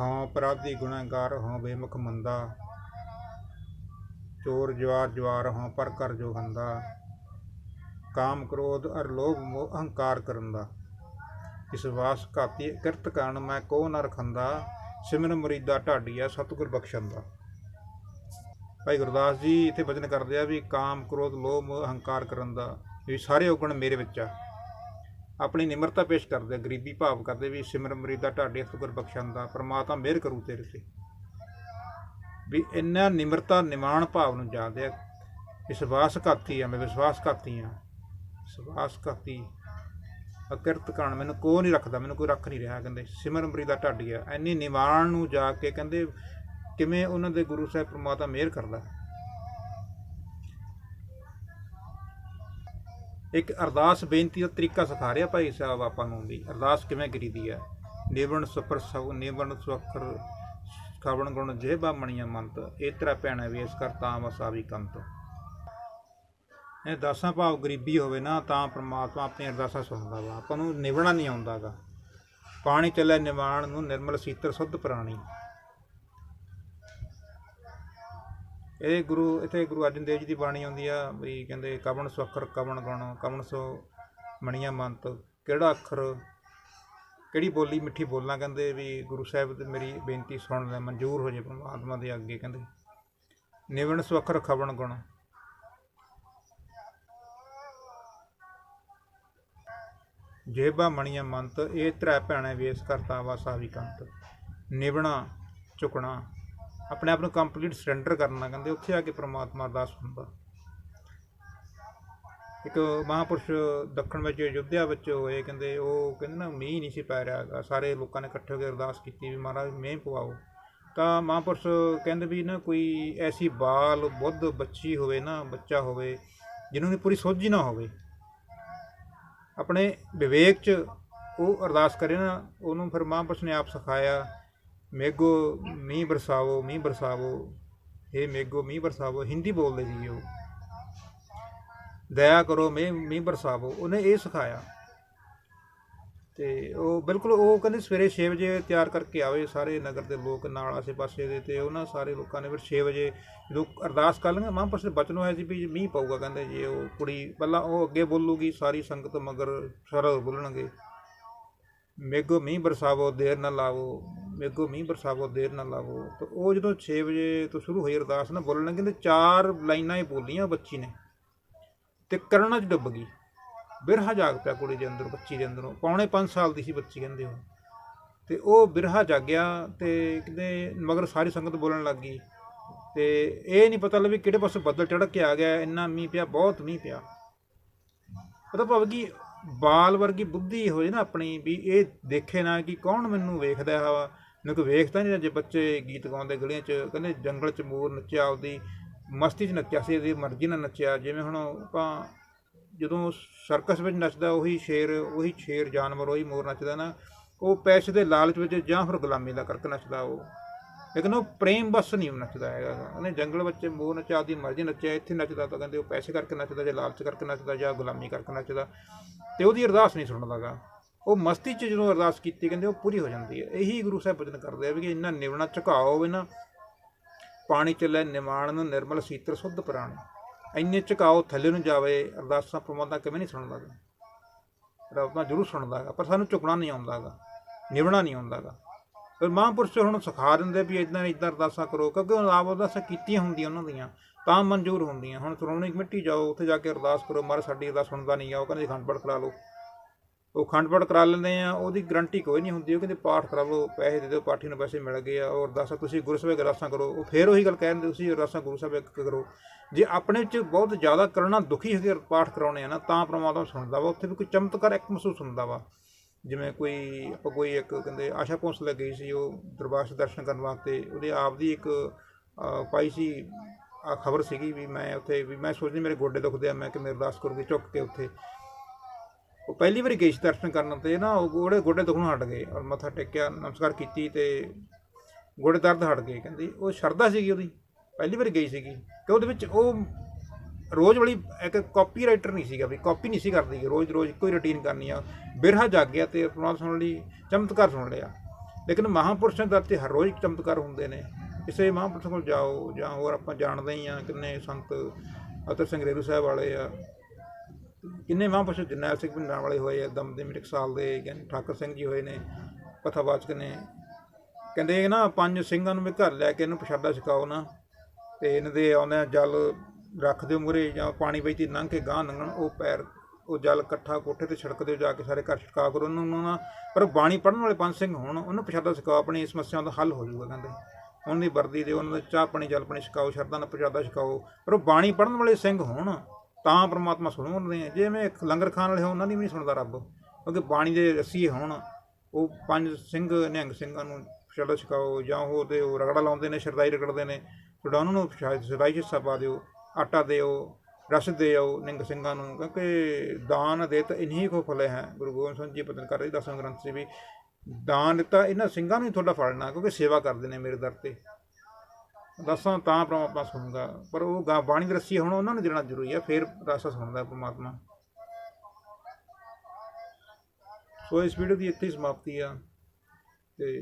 ਹਾਂ, ਅਪਰਾਧੀ ਗੁਨਾਹਗਾਰ ਹਾਂ, ਬੇਮੁਖ ਮੰਦਾ। ਚੋਰ ਜਵਾਰ ਜਵਾਰ ਹਾਂ, ਪਰ ਕਰ ਜੋ ਹੰਦਾ। ਕਾਮ ਕ੍ਰੋਧ ਅਰ ਲੋਭ ਮੋਹ ਅਹੰਕਾਰ ਕਰਨ ਦਾ। ਇਸ ਵਾਸ ਘਾਤੀ ਕਿਰਤ ਕਾਣ ਮੈਂ ਕੋ ਨ ਰਖੰਦਾ। ਸਿਮਰਨ ਮਰੀਦਾ ਢਾਡੀਆ ਸਤਿਗੁਰ ਬਖਸ਼ਣ ਦਾ। ਭਾਈ ਗੁਰਦਾਸ ਜੀ, ਇੱਥੇ ਵਚਨ ਕਰਦੇ ਆ ਵੀ ਕਾਮ ਕ੍ਰੋਧ ਲੋਭ ਮੋਹ ਅਹੰਕਾਰ ਕਰਨ ਦਾ। ਵੀ ਸਾਰੇ ਔਗਣ ਮੇਰੇ ਵਿੱਚ ਆ। ਆਪਣੀ ਨਿਮਰਤਾ ਪੇਸ਼ ਕਰਦੇ ਗਰੀਬੀ ਭਾਵ ਕਰਦੇ ਵੀ ਸਿਮਰ ਮਰੀਦਾ ਢਾਡੇ ਸਤਿਗੁਰ ਬਖਸ਼ਣ ਦਾ, ਪ੍ਰਮਾਤਮਾ ਮਿਹਰ ਕਰੂ ਤੇਰੇ ਤੇ। ਵੀ ਇੰਨਾ ਨਿਮਰਤਾ ਨਿਮਾਣ ਭਾਵ ਨੂੰ ਜਾਣਦੇ ਆ ਵਿਸ਼ਵਾਸ ਘਾਤੀ ਆ, ਮੈਂ ਵਿਸ਼ਵਾਸ ਘਾਤੀ ਆ। ਵਿਸ਼ਵਾਸ ਘਾਤੀ ਅਕਿਰਤ ਕਾਣ ਮੈਨੂੰ ਕੋ ਨਹੀਂ ਰੱਖਦਾ, ਮੈਨੂੰ ਕੋਈ ਰੱਖ ਨਹੀਂ ਰਿਹਾ, ਕਹਿੰਦੇ ਸਿਮਰ ਮਰੀਦਾ ਢਾਡੀ ਆ। ਇੰਨੀ ਨਿਮਾਣ ਨੂੰ ਜਾ ਕੇ ਕਹਿੰਦੇ ਕਿਵੇਂ ਉਹਨਾਂ ਦੇ ਗੁਰੂ ਸਾਹਿਬ ਪ੍ਰਮਾਤਮਾ ਮਿਹਰ ਕਰਦਾ। ਇੱਕ ਅਰਦਾਸ ਬੇਨਤੀ ਦਾ ਤਰੀਕਾ ਸਿਖਾ ਰਿਹਾ ਭਾਈ ਸਾਹਿਬ ਆਪਾਂ ਨੂੰ ਵੀ। ਅਰਦਾਸ ਕਿਵੇਂ ਕਰੀਦੀ ਹੈ? ਨਿਵਣ ਸੁਪਰ ਸਭ ਨਿਵਣ ਸੁਖਰ ਖਾਵਣ ਗੁਣ ਜਿਹਬਾ ਮਣੀਆਂ ਮੰਤ। ਇਤਰਾ ਪੈਣਾ ਵੀ ਇਸ ਕਰਤਾ ਵਸਾਵੀ ਕੰਤ। ਇਹ ਦਾਸਾਂ ਭਾਵ ਗਰੀਬੀ ਹੋਵੇ ਨਾ ਤਾਂ ਪ੍ਰਮਾਤਮਾ ਆਪਣੀ ਅਰਦਾਸਾਂ ਸੁਣਦਾ ਵਾ। ਆਪਾਂ ਨੂੰ ਨਿਵਣਾ ਨਹੀਂ ਆਉਂਦਾਗਾ ਪਾਣੀ ਚੱਲੇ ਨਿਵਾਣ ਨੂੰ ਨਿਰਮਲ ਸੀਤਰ ਸੁੱਧ ਪ੍ਰਾਣੀ। ਇਹ ਗੁਰੂ, ਇੱਥੇ ਗੁਰੂ ਅਰਜਨ ਦੇਵ ਜੀ ਦੀ ਬਾਣੀ ਆਉਂਦੀ ਆ ਵੀ ਕਹਿੰਦੇ ਕਵਣ ਸੁਖਰ ਕਵਣ ਗੁਣ, ਕਵਣ ਸੋ ਮਣੀਆਂ ਮੰਤ, ਕਿਹੜਾ ਅੱਖਰ, ਕਿਹੜੀ ਬੋਲੀ ਮਿੱਠੀ ਬੋਲਾਂ ਕਹਿੰਦੇ ਵੀ ਗੁਰੂ ਸਾਹਿਬ ਤੇ ਮੇਰੀ ਬੇਨਤੀ ਸੁਣ ਲੈ ਮਨਜ਼ੂਰ ਹੋ ਜੇ ਪਰਮਾਤਮਾ ਦੇ ਅੱਗੇ ਕਹਿੰਦੇ। ਨਿਵਣ ਸੁਖਰ ਖਵਣ ਗੁਣ। ਜੇਬਾ ਮਣੀਆਂ ਮੰਤ, ਇਹ ਤ੍ਰੈ ਭੈਣੇ ਵੇਸ ਕਰਤਾ ਵਾਸਾ ਵੀ ਕੰਤ ਨਿਵਣਾ ਝੁਕਣਾ ਆਪਣੇ ਆਪ ਨੂੰ ਕੰਪਲੀਟ ਸਰੈਂਡਰ ਕਰਨਾ ਕਹਿੰਦੇ, ਉੱਥੇ ਆ ਕੇ ਪ੍ਰਮਾਤਮਾ ਅਰਦਾਸ ਹੁੰਦਾ ਇੱਕ ਮਹਾਪੁਰਸ਼ ਦੱਖਣ ਵਿੱਚ ਯੁੱਧਿਆ ਵਿੱਚ ਹੋਏ ਕਹਿੰਦੇ, ਉਹ ਕਹਿੰਦੇ ਨਾ ਮੀਂਹ ਨਹੀਂ ਸੀ ਪੈ ਰਿਹਾ ਸਾਰੇ ਲੋਕਾਂ ਨੇ ਇਕੱਠੇ ਹੋ ਕੇ ਅਰਦਾਸ ਕੀਤੀ ਵੀ ਮਹਾਰਾਜ ਮੀਂਹ ਪਵਾਓ। ਤਾਂ ਮਹਾਪੁਰਸ਼ ਕਹਿੰਦੇ ਵੀ ਨਾ ਕੋਈ ਐਸੀ ਬਾਲ, ਬੁੱਧ ਬੱਚੀ ਹੋਵੇ ਨਾ, ਬੱਚਾ ਹੋਵੇ, ਜਿਹਨੂੰ ਦੀ ਪੂਰੀ ਸੋਝੀ ਨਾ ਹੋਵੇ। ਆਪਣੇ ਵਿਵੇਕ 'ਚ ਉਹ ਅਰਦਾਸ ਕਰੇ ਨਾ, ਉਹਨੂੰ ਫਿਰ ਮਹਾਂਪੁਰਸ਼ ਨੇ ਆਪ ਸਿਖਾਇਆ। ਮੇਗੋ ਮੀਂਹ ਬਰਸਾਵੋ ਮੀਂਹ ਬਰਸਾਵੋ हे ਮੇਗੋ ਮੀਂਹ ਬਰਸਾਵੋ, ਹਿੰਦੀ ਬੋਲਦੇ ਸੀ ਉਹ। ਦਇਆ ਕਰੋ ਮੀਂਹ ਮੀਂਹ ਬਰਸਾਵੋ, ਉਹਨੇ ਇਹ ਸਿਖਾਇਆ। ਤੇ ਉਹ ਬਿਲਕੁਲ ਉਹ ਕਹਿੰਦੇ ਸਵੇਰੇ 6 ਵਜੇ ਤਿਆਰ ਕਰਕੇ ਆਵੇ ਸਾਰੇ ਨਗਰ ਦੇ ਲੋਕ, ਨਾਲ ਆਸੇ-ਪਾਸੇ ਦੇ, ਤੇ ਉਹਨਾਂ ਸਾਰੇ ਲੋਕਾਂ ਨੇ ਫਿਰ 6 ਵਜੇ ਲੋਕ ਅਰਦਾਸ ਕਰ ਲਣਗੇ। ਮਹਾਂਪੁਰਸ਼ ਦੇ ਬਚਨ ਹੋਇਆ ਸੀ ਵੀ ਮੀਂਹ ਪਊਗਾ, ਕਹਿੰਦੇ ਜੇ ਉਹ ਕੁੜੀ ਪਹਿਲਾਂ ਉਹ ਅੱਗੇ ਬੋਲੂਗੀ, ਸਾਰੀ ਸੰਗਤ ਮਗਰ ਸਰਲ ਬੋਲਣਗੇ। ਮੇਗੋ ਮੀਂਹ ਬਰਸਾਵੋ, ਦੇਰ ਨਾ ਲਾਵੋ ਮੇਗੋ ਮੀਂਹ ਬਰਸਾਵੋ ਦੇਰ ਨਾ ਲਾਵੋ ਤਾਂ ਉਹ ਜਦੋਂ 6 ਵਜੇ ਤੋਂ ਸ਼ੁਰੂ ਹੋਈ ਅਰਦਾਸ ਨਾ, ਬੋਲਣ ਕਹਿੰਦੇ ਚਾਰ ਲਾਈਨਾਂ ਹੀ ਬੋਲੀਆਂ ਬੱਚੀ ਨੇ ਤੇ ਕਰਨਾ ਚ ਡੁੱਬ ਗਈ। ਬਿਰਹਾ ਜਾਗ ਪਿਆ ਕੁੜੀ ਦੇ ਅੰਦਰ, ਬੱਚੀ ਦੇ ਅੰਦਰੋਂ। ਪੌਣੇ 5 ਸਾਲ ਦੀ ਸੀ ਬੱਚੀ ਕਹਿੰਦੇ ਉਹ। ਤੇ ਉਹ ਬਿਰਹਾ ਜਾਗਿਆ ਤੇ ਕਿਤੇ ਮਗਰ ਸਾਰੀ ਸੰਗਤ ਬੋਲਣ ਲੱਗ ਗਈ। ਤੇ ਇਹ ਨਹੀਂ ਪਤਾ ਲੱਭੀ ਕਿਹੜੇ ਪਾਸੇ ਬੱਦਲ ਚੜ੍ਹ ਕੇ ਆ ਗਿਆ, ਇੰਨਾ ਮੀਂਹ ਪਿਆ, ਬਹੁਤ ਮੀਂਹ ਪਿਆ। ਪਤਾ ਭਾਵੇਂ ਕਿ ਬਾਲ ਵਰਗੀ ਬੁੱਧੀ ਹੋਏ ਨਾ ਆਪਣੀ, ਵੀ ਇਹ ਦੇਖੇ ਨਾ ਕਿ ਕੌਣ ਮੈਨੂੰ ਵੇਖਦਾ ਵਾ। ਮੈਨੂੰ ਕੋਈ ਵੇਖਦਾ ਨਹੀਂ ਜੇ ਬੱਚੇ ਗੀਤ ਗਾਉਂਦੇ ਗਲੀਆਂ 'ਚ, ਕਹਿੰਦੇ ਜੰਗਲ 'ਚ ਮੋਰ ਨੱਚਿਆ, ਆਪਦੀ ਮਸਤੀ 'ਚ ਨੱਚਿਆ ਸੀ ਇਹਦੀ ਮਰਜ਼ੀ ਨਾਲ ਨੱਚਿਆ। ਜਿਵੇਂ ਹੁਣ ਆਪਾਂ ਜਦੋਂ ਸਰਕਸ ਵਿੱਚ ਨੱਚਦਾ, ਉਹੀ ਸ਼ੇਰ ਉਹੀ ਸ਼ੇਰ ਜਾਨਵਰ, ਉਹੀ ਮੋਰ ਨੱਚਦਾ ਨਾ, ਉਹ ਪੈਸੇ ਦੇ ਲਾਲਚ ਵਿੱਚ ਜਾਂ ਫਿਰ ਗੁਲਾਮੀ ਦਾ ਕਰਕੇ ਨੱਚਦਾ ਉਹ। ਲੇਕਿਨ ਉਹ ਪ੍ਰੇਮ ਬਸ ਨਹੀਂ ਨੱਚਦਾ ਹੈਗਾ। ਉਹਨੇ ਜੰਗਲ ਵਿੱਚ ਮੋਰ ਨੱਚਾ ਆਪਦੀ ਮਰਜ਼ੀ ਨੱਚਿਆ, ਇੱਥੇ ਨੱਚਦਾ ਤਾਂ ਕਹਿੰਦੇ ਉਹ ਪੈਸੇ ਕਰਕੇ ਨੱਚਦਾ ਜਾਂ ਲਾਲਚ ਕਰਕੇ ਨੱਚਦਾ ਜਾਂ ਗੁਲਾਮੀ ਕਰਕੇ ਨੱਚਦਾ। ਤੇ ਉਹਦੀ ਅਰਦਾਸ ਨਹੀਂ ਸੁਣਦਾ ਸੁਣਦਾਗਾ ਉਹ ਮਸਤੀ 'ਚ ਜਦੋਂ ਅਰਦਾਸ ਕੀਤੀ, ਕਹਿੰਦੇ ਉਹ ਪੂਰੀ ਹੋ ਜਾਂਦੀ ਹੈ। ਇਹੀ ਗੁਰੂ ਸਾਹਿਬ ਬਚਨ ਕਰਦੇ ਆ ਵੀ ਇੰਨਾ ਨਿਵਣਾ ਝੁਕਾਓ ਹੋਵੇ ਨਾ। ਪਾਣੀ ਚੱਲੇ ਨਿਵਾਣ ਨੂੰ ਨਿਰਮਲ ਸੀਤਰ ਸੁੱਧ ਪ੍ਰਾਣ। ਇੰਨੇ ਝੁਕਾਓ ਥੱਲੇ ਨੂੰ ਜਾਵੇ, ਅਰਦਾਸਾਂ ਪ੍ਰਮਾਤਮਾ ਕਿਵੇਂ ਨਹੀਂ ਸੁਣਦਾ ਗਾ। ਰੱਬ ਤਾਂ ਜ਼ਰੂਰ ਸੁਣਦਾ ਹੈਗਾ ਪਰ ਸਾਨੂੰ ਝੁਕਣਾ ਨਹੀਂ ਆਉਂਦਾਗਾ ਨਿਵਣਾ ਨਹੀਂ ਆਉਂਦਾਗਾ ਫਿਰ ਮਹਾਂਪੁਰਸ਼ ਹੁਣ ਸਿਖਾ ਦਿੰਦੇ ਵੀ ਇਦਾਂ ਇਦਾਂ ਅਰਦਾਸਾਂ ਕਰੋ, ਕਿਉਂਕਿ ਉਹ ਆਪ ਅਰਦਾਸਾਂ ਕੀਤੀਆਂ ਹੁੰਦੀਆਂ ਉਹਨਾਂ ਦੀਆਂ, ਤਾਂ ਮਨਜ਼ੂਰ ਹੁੰਦੀਆਂ। ਹੁਣ ਸ਼੍ਰੋਮਣੀ ਕਮੇਟੀ ਜਾਓ, ਉੱਥੇ ਜਾ ਕੇ ਅਰਦਾਸ ਕਰੋ ਮਾਰੇ ਸਾਡੀ ਅਰਦਾਸ ਸੁਣਦਾ ਨਹੀਂ ਆ, ਉਹ ਕਹਿੰਦੇ ਖੰਡ ਪਾਠ ਕਰਾ ਲਓ। ਉਹ ਖੰਡ ਪਾਠ ਕਰਾ ਲੈਂਦੇ ਆ, ਉਹਦੀ ਗਰੰਟੀ ਕੋਈ ਨਹੀਂ ਹੁੰਦੀ, ਉਹ ਕਹਿੰਦੇ ਪਾਠ ਕਰਾ ਲਓ ਪੈਸੇ ਦੇ ਦਿਓ, ਪਾਠੀ ਨੂੰ ਪੈਸੇ ਮਿਲ ਗਏ ਆ, ਔਰ ਅਰਦਾਸਾਂ ਤੁਸੀਂ ਗੁਰੂ ਸਾਹਿਬ ਅਰਦਾਸਾਂ ਕਰੋ, ਉਹ ਫੇਰ ਉਹੀ ਗੱਲ ਕਹਿੰਦੇ ਤੁਸੀਂ ਅਰਦਾਸਾਂ ਗੁਰੂ ਸਾਹਿਬ ਇੱਕ ਕਰੋ। ਜੇ ਆਪਣੇ ਵਿੱਚ ਬਹੁਤ ਜ਼ਿਆਦਾ ਕਰਨਾ ਦੁਖੀ ਹੋ ਕੇ ਪਾਠ ਕਰਾਉਣੇ ਆ ਨਾ, ਤਾਂ ਪ੍ਰਮਾਤਮਾ ਸੁਣਦਾ ਵਾ, ਉੱਥੇ ਵੀ ਕੋਈ ਚਮਤਕਾਰ ਇੱਕ ਮਹਿਸੂਸ ਹੁੰਦਾ ਵਾ। ਜਿਵੇਂ ਕੋਈ, ਆਪਾਂ ਕੋਈ ਇੱਕ ਕਹਿੰਦੇ ਆਸ਼ਾ ਭੋਸਲੇ ਗਈ ਸੀ, ਉਹ ਦਰਬਾਰ ਸਾਹਿਬ ਦਰਸ਼ਨ ਕਰਨ ਵਾਸਤੇ, ਉਹਦੇ ਆਪ ਦੀ ਇੱਕ ਪਾਈ ਸੀ ਖਬਰ ਸੀਗੀ ਵੀ ਮੈਂ ਉੱਥੇ, ਵੀ ਮੈਂ ਸੋਚਦੀ ਮੇਰੇ ਗੋਡੇ ਦੁਖਦੇ ਆ, ਮੈਂ ਕਿ ਮੇਰੇ ਅਰਦਾਸ ਕਰੂਗੀ, ਚੁੱਕ ਕੇ ਉੱਥੇ। ਉਹ ਪਹਿਲੀ ਵਾਰੀ ਗਈ ਸੀ ਦਰਸ਼ਨ ਕਰਨ ਤੇ ਨਾ ਉਹ ਗੋੜੇ ਗੋਡੇ ਦੁਖਣੋਂ ਹਟ ਗਏ ਔਰ ਮੱਥਾ ਟੇਕਿਆ, ਨਮਸਕਾਰ ਕੀਤੀ ਤੇ ਗੋਡੇ ਦਰਦ ਹਟ ਗਏ ਕਹਿੰਦੀ। ਉਹ ਸ਼ਰਧਾ ਸੀਗੀ ਉਹਦੀ, ਪਹਿਲੀ ਵਾਰੀ ਗਈ ਸੀਗੀ ਕਿ ਉਹਦੇ ਵਿੱਚ ਉਹ ਰੋਜ਼ ਵਾਲੀ ਇੱਕ ਕਾਪੀ ਰਾਈਟਰ ਨਹੀਂ ਸੀਗਾ ਵੀ ਕਾਪੀ ਨਹੀਂ ਸੀ ਕਰਦੀ ਰੋਜ਼ ਰੋਜ਼ ਕੋਈ ਹੀ ਰੁਟੀਨ ਕਰਨੀ ਆ। ਬਿਰਹਾ ਜਾਗ ਗਿਆ ਤੇ ਪ੍ਰਮਾਤਮਾ ਸੁਣ ਲਈ ਚਮਤਕਾਰ ਸੁਣ ਲਿਆ। ਲੇਕਿਨ ਮਹਾਂਪੁਰਸ਼ਾਂ ਦਰ ਤੇ ਹਰ ਰੋਜ਼ ਚਮਤਕਾਰ ਹੁੰਦੇ ਨੇ। ਕਿਸੇ ਮਹਾਂਪੁਰਸ਼ ਕੋਲ ਜਾਓ ਜਾਂ ਹੋਰ ਆਪਾਂ ਜਾਣਦੇ ਹੀ ਆ ਕਿੰਨੇ ਸੰਤ ਅਤਰ ਸਿੰਘ ਰੇਰੂ ਸਾਹਿਬ ਵਾਲੇ ਆ। ਕਿੰਨੇ ਮਹਾਂਪੁਰਸ਼ ਜਰਨੈਲ ਸਿੰਘ ਭਿੰਡਰਾਂ ਵਾਲੇ ਹੋਏ ਆ ਦਮਦਮੀ ਟਕਸਾਲ ਦੇ ਕਹਿੰਦੇ ਠਾਕਰ ਸਿੰਘ ਜੀ ਹੋਏ ਨੇ, ਕਥਾਵਾਚਕ ਨੇ। ਕਹਿੰਦੇ ਨਾ, ਪੰਜ ਸਿੰਘਾਂ ਨੂੰ ਵੀ ਘਰ ਲੈ ਕੇ ਇਹਨੂੰ ਪ੍ਰਸ਼ਾਦਾ ਛਕਾਓ ਨਾ, ਤੇ ਇਹਨਾਂ ਦੇ ਆਉਂਦੇ ਜਲ ਰੱਖ ਦਿਓ ਮੂਹਰੇ, ਜਾਂ ਪਾਣੀ ਵਿੱਚ ਦੀ ਲੰਘ ਕੇ ਗਾਂ ਲੰਘਣ, ਉਹ ਪੈਰ, ਉਹ ਜਲ ਇਕੱਠਾ ਕੋਠੇ ਤੇ ਛਿੜਕ ਦਿਓ, ਜਾ ਕੇ ਸਾਰੇ ਘਰ ਛਿੜਕਾ ਕਰੋ। ਉਹਨੂੰ ਉਹਨੂੰ ਨਾ, ਪਰ ਬਾਣੀ ਪੜਨ ਵਾਲੇ ਪੰਜ ਸਿੰਘ ਹੋਣ, ਉਹਨੂੰ ਪ੍ਰਸ਼ਾਦਾ ਛਕਾਓ, ਆਪਣੀ ਸਮੱਸਿਆ ਦਾ ਹੱਲ ਹੋ ਜਾਊਗਾ, ਕਹਿੰਦੇ। ਉਹਨਾਂ ਦੀ ਵਰਦੀ ਦਿਓ, ਉਹਨਾਂ ਦਾ ਚਾਹ ਪਾਣੀ, ਜਲ ਪਾਣੀ ਛਕਾਓ, ਸ਼ਰਧਾ ਨਾਲ ਪ੍ਰਸ਼ਾਦਾ ਛਕਾਓ। ਪਰ ਉਹ ਬਾਣੀ ਪੜਨ ਵਾਲੇ ਸਿੰਘ ਹੋਣ ਤਾਂ ਪ੍ਰਮਾਤਮਾ ਸੁਣਾਉਂਦੇ ਆ। ਜਿਵੇਂ ਇੱਕ ਲੰਗਰ ਖਾਣ ਵਾਲੇ ਹੋ ਉਹਨਾਂ ਦੀ ਵੀ ਨਹੀਂ ਸੁਣਦਾ ਰੱਬ। ਕਿਉਂਕਿ ਬਾਣੀ ਦੇ ਰਸੀਏ ਹੋਣ। ਉਹ ਪੰਜ ਸਿੰਘ, ਨਿਹੰਗ ਸਿੰਘਾਂ ਨੂੰ ਪ੍ਰਸ਼ਾਦਾ ਛਕਾਓ, ਜਾਂ ਉਹ ਤੇ ਉਹ ਰਗੜਾ ਲਾਉਂਦੇ ਨੇ, ਸ਼ਰਦਾਈ ਰਗੜਦੇ ਨੇ। ਤੁਹਾਡਾ ਉਹਨਾਂ ਨੂੰ ਸ਼ਾਇਦ ਸ਼ਰਦਾਈ 'ਚ ਹਿੱਸਾ ਪਾ ਦਿਓ, ਆਟਾ ਦਿਓ, ਰਸ ਦਿਓ ਨਿਹੰਗ ਸਿੰਘਾਂ ਨੂੰ। ਕਿਉਂਕਿ ਦਾਨ ਦੇਤ ਇਨਹੀ ਕੋ ਫਲੇ ਹੈ। ਗੁਰੂ ਗੋਬਿੰਦ ਸਿੰਘ ਜੀ ਪਤਨ ਕਰ ਰਹੀ, ਦਸਮ ਗ੍ਰੰਥ 'ਚ ਵੀ। ਦਾਨ ਦਿੱਤਾ ਇਹਨਾਂ ਸਿੰਘਾਂ ਨੂੰ ਹੀ ਤੁਹਾਡਾ ਫੜਨਾ, ਕਿਉਂਕਿ ਸੇਵਾ ਕਰਦੇ ਨੇ ਮੇਰੇ ਦਰ ਤੇ। ਦੱਸਾਂ ਤਾਂ ਪਰਮਾਤਮਾ ਸੁਣੂਗਾ ਪਰ ਉਹ ਗਾ, ਬਾਣੀ ਦੀ ਰੱਸੀ ਹੁਣ ਉਹਨਾਂ ਨੂੰ ਦੇਣਾ ਜ਼ਰੂਰੀ ਹੈ ਫਿਰ ਰਸਾ ਸੁਣਦਾ ਪਰਮਾਤਮਾ। ਸੋ ਇਸ ਵੀਡੀਓ ਦੀ ਇੱਥੇ ਸਮਾਪਤੀ ਆ, ਤੇ